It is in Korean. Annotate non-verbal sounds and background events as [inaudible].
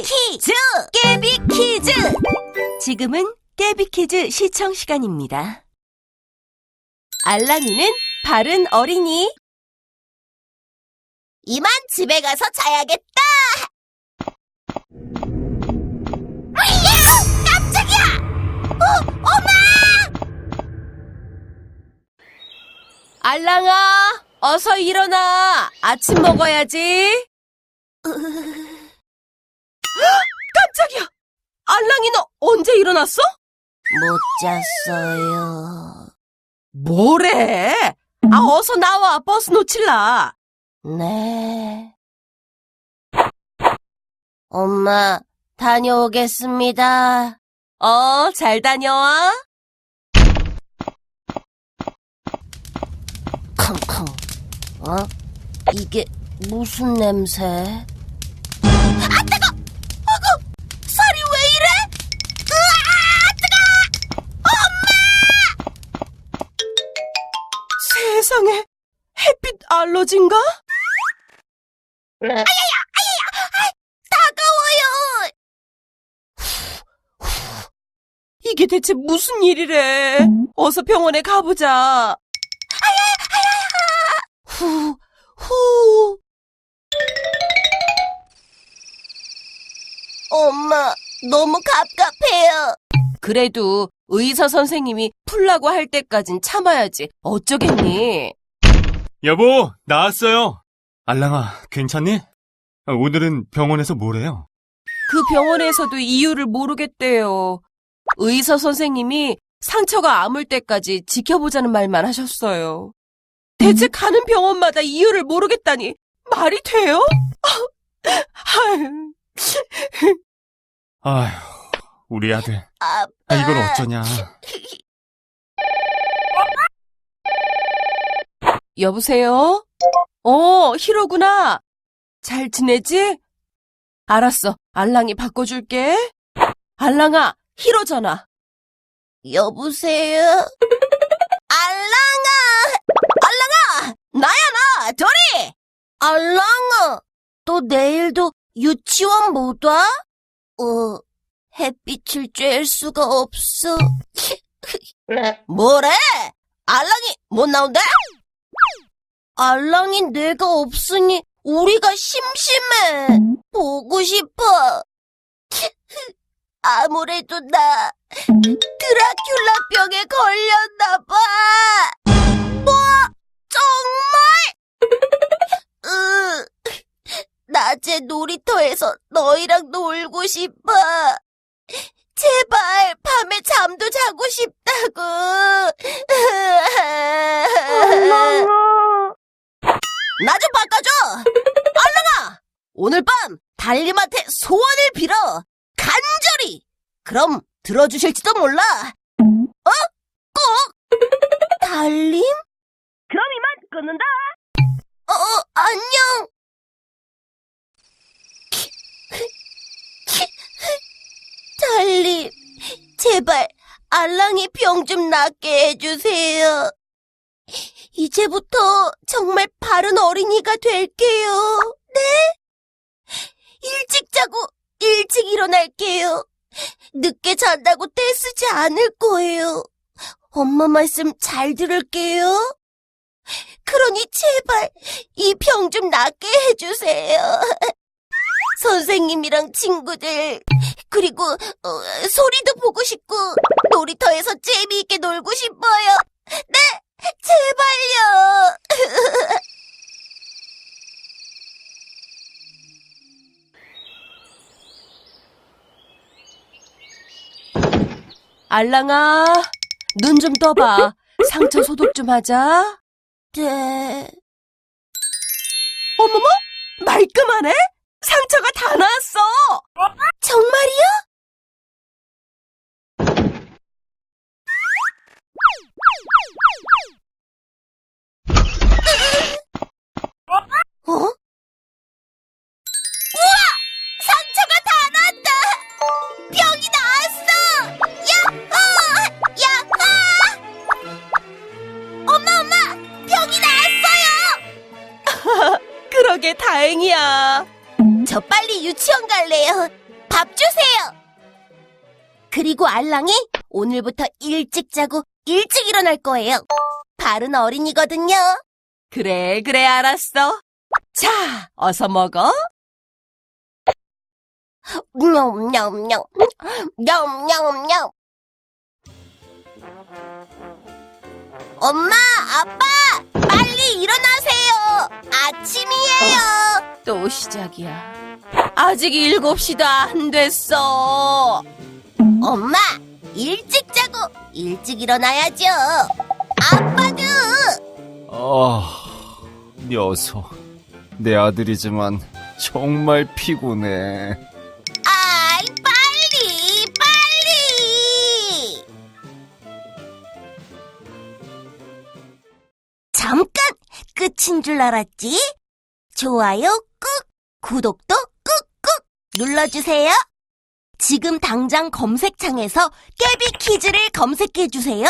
퀴즈! 깨비 퀴즈! 지금은 깨비 퀴즈 시청 시간입니다. 알랑이는 바른 어린이. 이만 집에 가서 자야겠다. 으이야! 깜짝이야! 어, 엄마! 알랑아, 어서 일어나. 아침 먹어야지. [laughs] 깜짝이야! 알랑이 너 언제 일어났어? 못 잤어요. 뭐래? 아, 어서 나와. 버스 놓칠라. 네. 엄마, 다녀오겠습니다. 어, 잘 다녀와. 컹컹. 어? 이게 무슨 냄새? 세상에, 햇빛 알러진가? 아야야! 아야야! 아이, 따가워요! 이게 대체 무슨 일이래? 어서 병원에 가보자. 후, 후. 엄마, 너무 갑갑해요. 그래도 의사 선생님이 풀라고 할 때까진 참아야지. 어쩌겠니? 여보, 나왔어요. 알랑아, 괜찮니? 아, 오늘은 병원에서 뭐래요? 그 병원에서도 이유를 모르겠대요. 의사 선생님이 상처가 아물 때까지 지켜보자는 말만 하셨어요. 대체 가는 병원마다 이유를 모르겠다니 말이 돼요? 아유. [laughs] 아휴, 우리 아들. 아빠. 아, 이걸 어쩌냐. 여보세요? 어, 히로구나. 잘 지내지? 알았어. 알랑이 바꿔줄게. 알랑아, 히로 전화. 여보세요? 알랑아! 알랑아! 나야, 나! 도리! 알랑아! 너 내일도 유치원 못 와? 어, 햇빛을 쬐을 수가 없어. 뭐래? 알랑이 못 나온대? 알랑이 내가 없으니 우리가 심심해. 보고 싶어. 아무래도 나 드라큘라 병에 걸렸나 봐. 뭐? 정말? 으, 낮에 놀이터에서 너희랑 놀고 싶어. 제발 밤에 잠도 자고 싶다고. 나좀 바꿔줘! 얼렁아! 오늘 밤 달님한테 소원을 빌어! 간절히! 그럼 들어주실지도 몰라! 어? 꼭! 달님? 그럼 이만 끊는다! 어, 어, 안녕! 달님, 제발 알랑이 병 좀 낫게 해주세요. 이제부터 정말 바른 어린이가 될게요. 네? 일찍 자고 일찍 일어날게요. 늦게 잔다고 떼쓰지 않을 거예요. 엄마 말씀 잘 들을게요. 그러니 제발 이 병 좀 낫게 해주세요. [laughs] 선생님이랑 친구들 그리고 어, 소리도 보고 싶고 놀이터에서 재미있게 놀고 싶어요. 네, 제발요. [laughs] 알랑아, 눈 좀 떠봐. 상처 소독 좀 하자. 네. 어머머, 말끔하네? 상처가 다 나았어. 정말이요? 어? 우와! 상처가 다 났다! 병이 나았어! 야호! 야호! 엄마, 엄마! 병이 나았어요! [laughs] 그러게 다행이야. 저 빨리 유치원 갈래요. 밥 주세요. 그리고 알랑이 오늘부터 일찍 자고 일찍 일어날 거예요. 바른 어린이거든요. 그래, 그래, 알았어. 자, 어서 먹어. 냠냠냠. 냠냠냠. 엄마, 아빠, 빨리 일어나세요. 아침이에요. 또 시작이야. 아직 일곱 시도 안 됐어. 엄마, 일찍 자고 일찍 일어나야죠. 아빠도. 아, 녀석. 내 아들이지만 정말 피곤해. 아이, 빨리, 빨리. 잠깐 끝인 줄 알았지? 좋아요 꾹, 구독도 꾹꾹 눌러주세요. 지금 당장 검색창에서 깨비 퀴즈를 검색해주세요.